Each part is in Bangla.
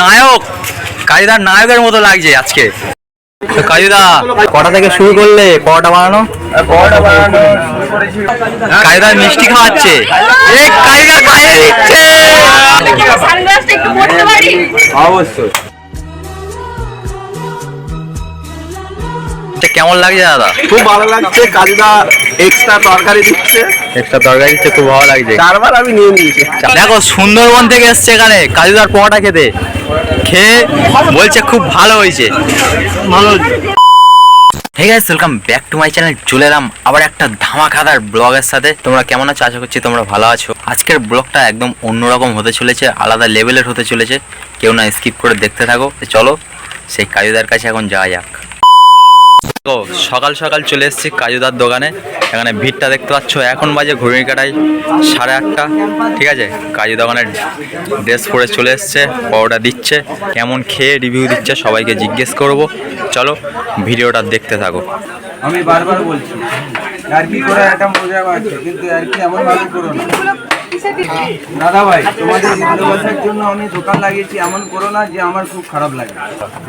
নায়ক কাজুদার নায়কের মতো লাগছে আজকে। কাজুদা কটা থেকে শুরু করলে কটা বানানো? কাজুদার মিষ্টি খাওয়াচ্ছে। অবশ্যই। কেমন লাগছে দাদা? খুব ভালো লাগছে কাজুদা এক্সট্রা তরকারি দিচ্ছে। একটা তরকারি দিচ্ছে খুব ভালো লাগছে। চারবার আমি নিয়ে নিয়েছি। দেখো সুন্দরবন থেকে এসছে এখানে কাজুদার পোহাটা খেতে। খেয়ে বলছে খুব ভালো হয়েছে। ভালো hey guys welcome back to my channel চলে এলাম আবার একটা ধামাকাদার ব্লগের সাথে। তোমরা কেমন আছো? আশা করছি তোমরা ভালো আছো। আজকের ব্লগটা একদম অন্যরকম হতে চলেছে আলাদা লেভেলের হতে চলেছে। কেউ না স্কিপ করে দেখতে থাকো। চলো সেই কাজুদার কাছে এখন যাওয়া যাক। তো সকাল সকাল চলে এসেছি কাজুদার দোকানে। এখানে ভিড়টা দেখতে পাচ্ছ। এখন বাজে ঘুমিয়ে কাটাই সাড়ে আটটা। ঠিক আছে? কাজু দোকানে ড্রেস পরে চলে এসছে, পরোটা দিচ্ছে। কেমন খেয়ে রিভিউ দিচ্ছে সবাইকে জিজ্ঞেস করব। চলো, ভিডিওটা দেখতে থাকো। আমি বারবার বলছি। আর কি করে একটা মজা আছে কিন্তু আর কি এমন ভাবে করো না। দাদা ভাই তোমাদের ভালোবাসার জন্য আমি দোকান লাগিয়েছি এমন করো না যে আমার খুব খারাপ লাগে।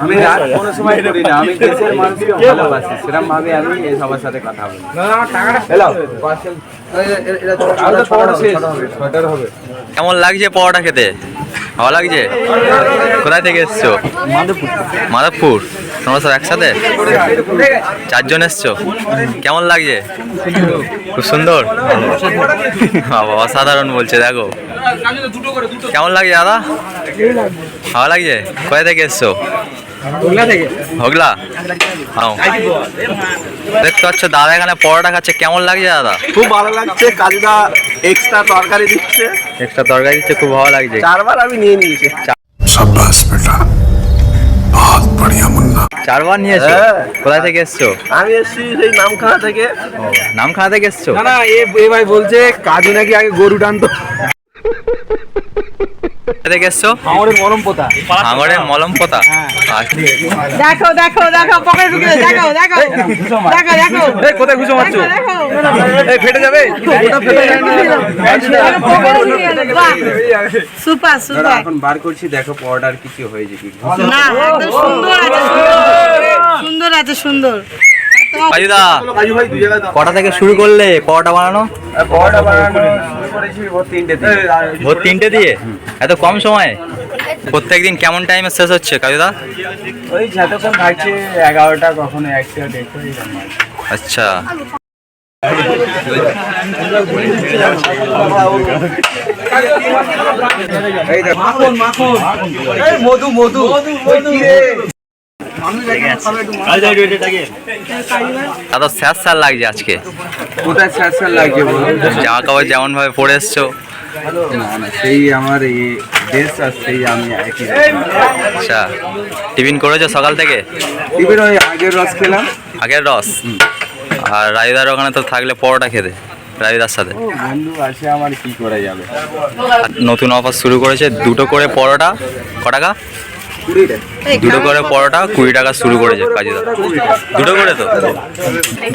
আমি রাগ কোনো সময় করি না আমি দেশের মানুষকে ভালোবাসি সেরকম ভাবে আমি এই সবার সাথে কথা বলি। কেমন লাগছে পাওয়াটা খেতে? ভালো লাগছে? কোথায় থেকে এসছো? মাধবপুর। মাধবপুর। তোমরা সব একসাথে? চারজন এসছো? কেমন লাগছে? খুব সুন্দর। অসাধারণ বলছে দেখো। কেমন লাগছে দাদা? ভালো লাগছে? কয়ে থেকে এসছো? হোগলা? দেখতে পাচ্ছ দাদা এখানে পরোটা খাচ্ছে। কেমন লাগছে দাদা? খুব ভালো লাগছে কাজুদা এক্সট্রা তরকারি দিচ্ছে। এক্সট্রা তরকারি দিচ্ছে খুব ভালো লাগছে। চারবার আমি নিয়ে নিয়েছি। সাব্বাস বেটা। চারবার নিয়েছো? হ্যাঁ। কোথায় থেকে এসছো? আমি এসেছি সেই নামখানা থেকে। নামখানা থেকে এসছো? না না এ ভাই বলছে কাজু নাকি আগে গরু টানতো। কোথা থেকে এসছো আমাদের মরম পোতা। ভাঙড়ের মলম পোতা। দেখো দেখো দেখো পকেটে ঢুকে দেখো দেখো। দেখো দেখো। এই কোথায় ঘুষো মারছো এই ফেটে যাবে? সুপার এখন বার করছি দেখো পরোটার কিছু হয়েছে কি না সুন্দর আছে সুন্দর আছে সুন্দর। কাজুদা কটা থেকে শুরু করলে? পরোটা বানানো? ভোর তিনটে দিয়ে। এত কম সময়ে? প্রত্যেকদিন কেমন টাইমে শেষ হচ্ছে কাজুদা? ওই যতক্ষণ থাকছে এগারোটা কখনো একটা। আচ্ছা। মাখন মধু মধু। রে দাদা স্যার স্যার লাগছে আজকে। কোথায় স্যার স্যার লাগছে জামা কাপড় যেমন ভাবে পরে এসছো। না না সেই আমার এই ড্রেস আর সেই আমি আচ্ছা টিফিন করেছ সকাল থেকে? টিফিন ওই আগের রস খেলাম। আগের রস? আর রায়দার ওখানে তো থাকলে পরোটা খেতে রায়দার সাথে। বন্ধু আছে আমার কি করা যাবে? আর নতুন অফার শুরু করেছে দুটো করে পরোটা ক টাকা? দুটো করে পরোটা কুড়ি টাকা শুরু করেছে কাজুদা দুটো করে তো?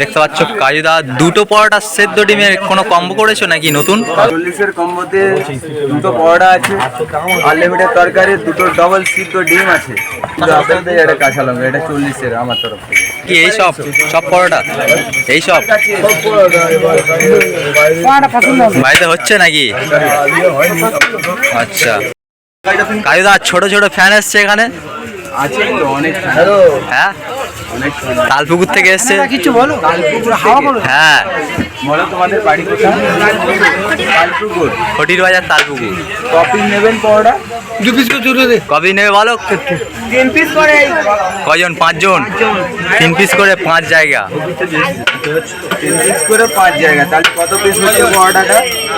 দেখতে পাচ্ছ কাজুদা দুটো পরোটা সেদ্ধ ডিমের কোনো কম্বো করেছ নাকি নতুন? চল্লিশের কম্বোতে দুটো পরোটা আছে আনলিমিটেড তরকারি দুটো ডবল সিদ্ধ ডিম আছে। আপনাদের এটা কাঁচা লঙ্কা এটা চল্লিশের আমার তরফ থেকে। কি এই সব? সব পরোটা? এই সব? বাড়িতে হচ্ছে নাকি? আচ্ছা। কাজুদা ছোট ছোট ফ্যান এসছে এখানে। আছে তো অনেক হ্যাঁ? তালপুকুর থেকে এসছে। কিছু বলো। হ্যাঁ। বলো তোমাদের বাড়ি কোথায়? কালপুকুর ফটির বাজার তালপুকুর। কপি নেবেন পরোটা? দু পিস জুড়ে দে। কবি নেবে বলো? তিন পিস করে কজন? পাঁচজন? তিন পিস করে পাঁচ জায়গা। তিন পিস করে পাঁচ জায়গা। তাহলে কত পিস হচ্ছে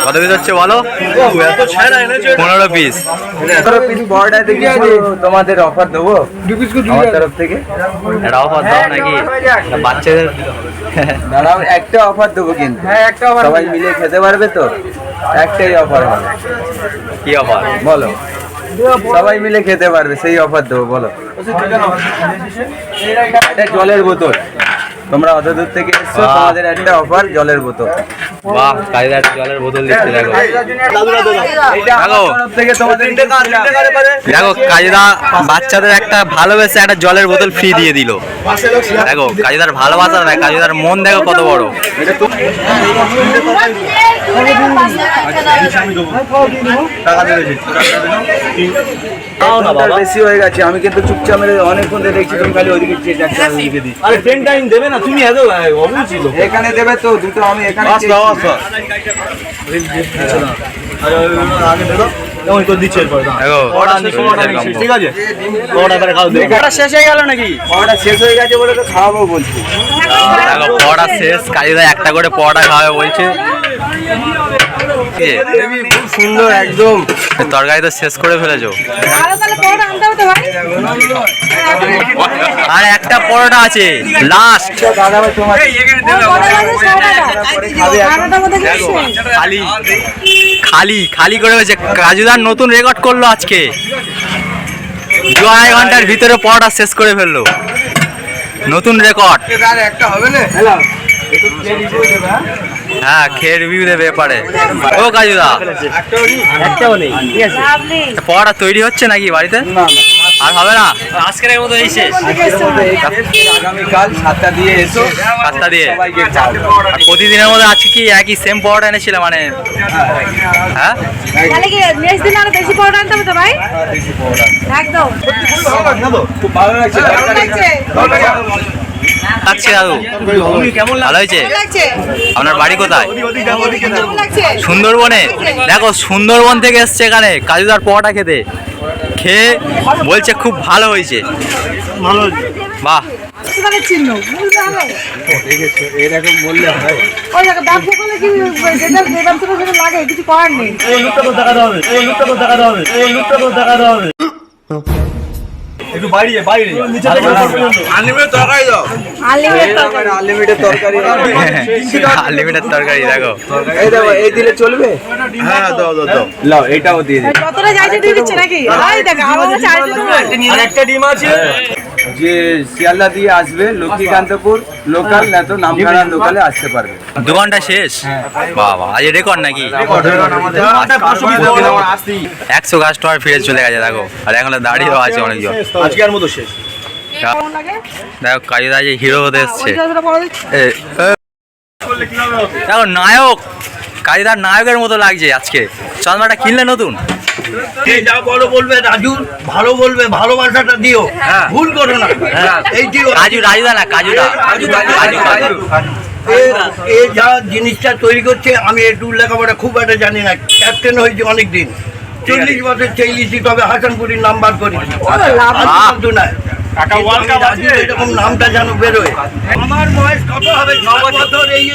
কত পিস হচ্ছে বলো? পনেরো পিস পনেরো পিস তোমাদের অফার দেবো। আমার তরফ থেকে। এটা অফার দাও নাকি? তা বাচ্চাদের দাঁড়াও একটা অফার দেবো কিন্তু। হ্যাঁ একটা অফার সবাই মিলে খেতে পারবে তো? একটাই অফার হবে। কি অফার বলো। সবাই মিলে খেতে পারবে সেই অফার দেবো বলো। এটা জলের বোতল। তোমরা অত দূর থেকে এসছো। তোমাদের একটা অফার জলের বোতল বাহ কায়দার জলের বোতল দিচ্ছে দেখো দেখো। থেকে তোমাদের দেখো কাজেদা বাচ্চাদের একটা ভালোবেসে একটা জলের বোতল ফ্রি দিয়ে দিল দেখো কাজেদার ভালোবাসা দেখ কাজেদার মন দেখো কত বড় বেশি হয়ে গেছে আমি কিন্তু চুপচাপ মেরে অনেকক্ষণ ধরে দেখছি তুমি খালি ওইদিকে চেয়ে যাচ্ছে ওইদিকে দিচ্ছি। আরে ট্রেন টাইম দেবে না তুমি এত ছিল। এখানে দেবে তো দুটো আমি এখানে আগে দে দিচ্ছে এরপরে শেষ ঠিক আছে? অর্ডার করে খাও দেখো শেষ হয়ে গেল নাকি? শেষ হয়ে গেছে বলে তো খাওয়াবো বলছি। দেখো পড়া শেষ কাজুদা একটা করে পড়া খাওয়াবে বলছে। খুব সুন্দর একদম। তরকারি তো শেষ করে ফেলেছো। আরও তাহলে পরোটা আনতে হবে তো ভাই। আর একটা পরোটা আছে লাস্ট কিছু খালি খালি খালি করে হয়েছে কাজুদার নতুন রেকর্ড করল আজকে। দু আড়াই ঘণ্টার ভিতরে পড়াটা শেষ করে ফেলল। নতুন রেকর্ড একটা হবে না? হ্যাঁ? হ্যাঁ খেয়ে রিভিউ দেবে এপারে। ও কাজুদা। একটাও নেই। ঠিক আছে। পড়াটা তৈরি হচ্ছে নাকি বাড়িতে? আর হবে না? আজকের মতো এই শেষ। আগামীকাল সাতটা দিয়ে এসো। সাতটা দিয়ে। আর প্রতিদিনের মধ্যে আজকে কি একই সেম পড়াটা এনেছিলে মানে? হ্যাঁ? তাহলে কি নেক্সট দিন আরও বেশি পরোটা আনতে হবে তো ভাই? একদম। খুব ভালো লাগছে। ভালো লাগছে। লাগছে দাদু। ভালো হয়েছে? আপনার বাড়ি কোথায়? সুন্দরবনে। দেখো সুন্দরবন থেকে এসছে এখানে কাজুদার পোহাটা খেতে। খেয়ে বলছে খুব ভালো হয়েছে। বাহ। হয়। কিছু করার নেই। একটু বাইরে বাইরে। নিচে থেকে আনলিমিটেড তরকারি দাও। আনলিমিটেড তরকারি। আনলিমিটেড তরকারি। দেখো এই দেখো। এই দিলে চলবে? হ্যাঁ দাও দাও দাও। লাও এটাও দিয়ে দিই। যতটা যাইছে দিয়ে দিচ্ছে নাকি? ওই দেখো আমার চাইছে তো। একটা ডিম আছে। যে শিয়ালদা দিয়ে আসবে লক্ষ্মীকান্তপুর লোকাল না তো নামখানা লোকালে আসতে পারবে। দু ঘণ্টা শেষ? বাবা আজ রেকর্ড নাকি? একশো কাস্টমার ফিরে চলে গেছে দেখো। আর এখন দাঁড়িয়েও আছে অনেকজন। আজকের মতো শেষ। দেখো কাজুদা যে হিরো হতে এসছে। ওইটা ওটা বড় দিচ্ছে এ, এ, দেখো নায়ক। কাজুদার নায়কের মতো লাগছে আজকে। চন্দ্রটা কিনলে নতুন? যে যা বড় বলবে রাজু ভালো বলবে ভালোবাসাটা দিও। ভুল করো না। এই যে কাজু রাজুদা না কাজুদা কাজু কাজু। কাজু এ- এ যা জিনিসটা তৈরি করছে আমি একটু লেখাপড়া খুব একটা জানি না। ক্যাপ্টেন হয়েছে অনেক দিন চল্লিশ বছর চেয়েছি তবে হাসানপুরির নাম্বার করি। না এরকম নামটা যেন বেরোয়। আমার বয়স কত হবে? ছ বছর। এই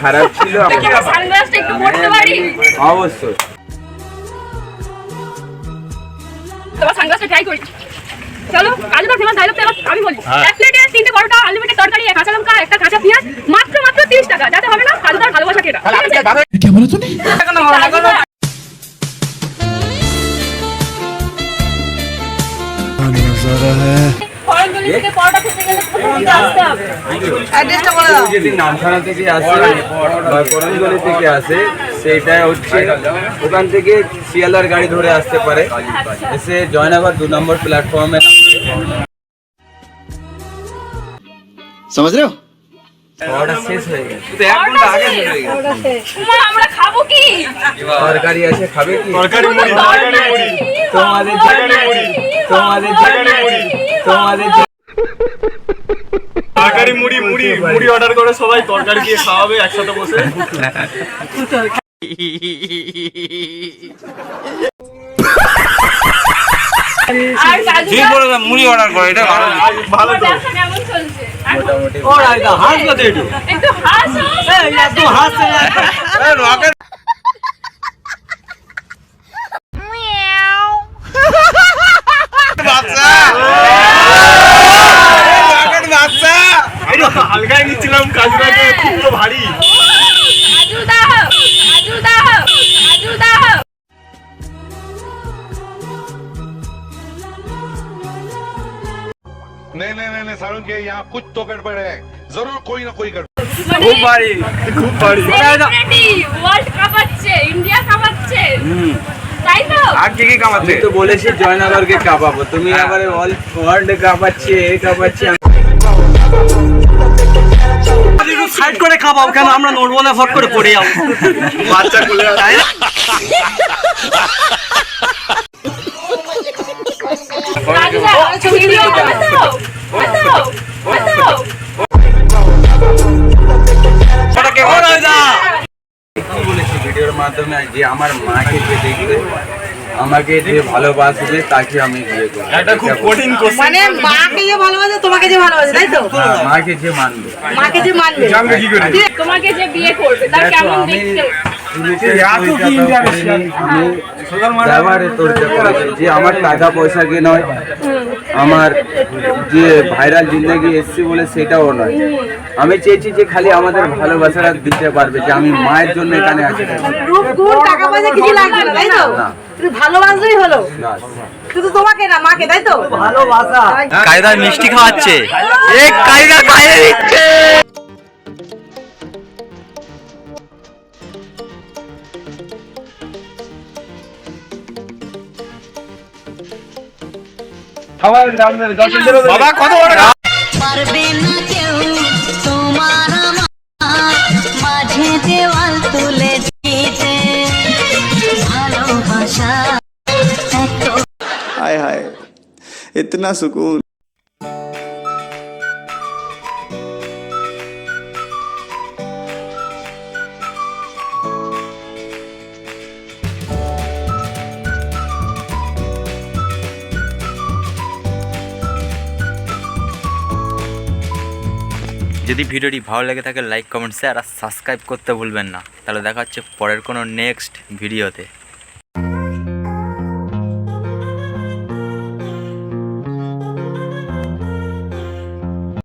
খারাপ ছিল ট্রাই করি চলো কাজু তো ফেমাস ডায়লগ আমি বলি এক তিনটে পরোটা আনলিমিটেড তরকারি একটা কাঁচা পেঁয়াজ মাত্র মাত্র তিরিশ টাকা যাতে হবে না? কাজু নামখানা থেকে আসে বা করঞ্জলি থেকে আসে সেটা হচ্ছে ওখান থেকে শিয়ালার গাড়ি ধরে আসতে পারে এসে জয়নগর দু নম্বর প্ল্যাটফর্মে সমাজ রেও অর্ডার শেষ হয়ে গেছে তো এক ঘন্টা আগে শেষ হয়ে গেছে তোমার আমরা খাবো কি তরকারি আছে খাবে কি তরকারি মুড়ি তরকারি মুড়ি তোমাদের তরকারি মুড়ি তোমাদের তোমাদের তরকারি মুড়ি মুড়ি মুড়ি অর্ডার করে সবাই তরকারি দিয়ে খাওয়াবে একসাথে বসে। ঠিক বলে মুড়ি অর্ডার করে এটা ভালো। ভালো তো। ব্যবসা কেমন চলছে? আর মোটামুটি তো একটু একটু হাসো আমরা তো হালকায় নিচ্ছিলাম কাজুটাকে পুরো ভারী খুব ভারী। ভারী তাই তো? আর কি কামাচ্ছে তো বলেছি জয়নগরকে কাপাবো। তুমি হ্যাঁ। আবার ওয়ার্ল্ড কাপ আছে কাপাচ্ছে সাইড করে খাবাও কেন আমরা নড়বো না? ফট করে পড়ে যাব। বাচ্চা খুলে তাই না? রাজুদা ভিডিও বাতাও বাতাও বাতাও ও রাজা কি বলেছি ভিডিওর মাধ্যমে? যে আমার মাকে যে দেখবে আমাকে যে ভালোবাসবে তাকে আমি বিয়ে করব। এটা খুব কঠিন কোশ্চেন মানে মাকে যে ভালোবাসে তোমাকে যে ভালোবাসে তাই তো? হ্যাঁ, মাকে যে মানবে। মাকে যে মানবে। জানবে কি করে? তোমাকে যে বিয়ে করবে তার কেমন দেখতে? পুলিশে পরিচর্যা করিনি, আমি ব্যবহারে চর্চা করেছি যে আমার টাকা পয়সা কি নয়? আমার যে ভাইরাল জিন্দগি এসছি বলে সেটাও নয়। আমি চেয়েছি যে খালি আমাদের ভালোবাসাটা দিতে পারবে যে আমি মায়ের জন্য এখানে আছি। কায়দা মিষ্টি টাকা কায়দা কিছু লাগবে সবাই বাবা কত বড় পারবে না কেউ তোমার মাঝে দেওয়াল তুলে দিতে। ভালোবাসা হায় হায় ইতনা সুকুন। যদি ভিডিওটি ভালো লেগে থাকে লাইক কমেন্ট শেয়ার আর সাবস্ক্রাইব করতে ভুলবেন না। তাহলে দেখা হচ্ছে পরের কোনো নেক্সট ভিডিওতে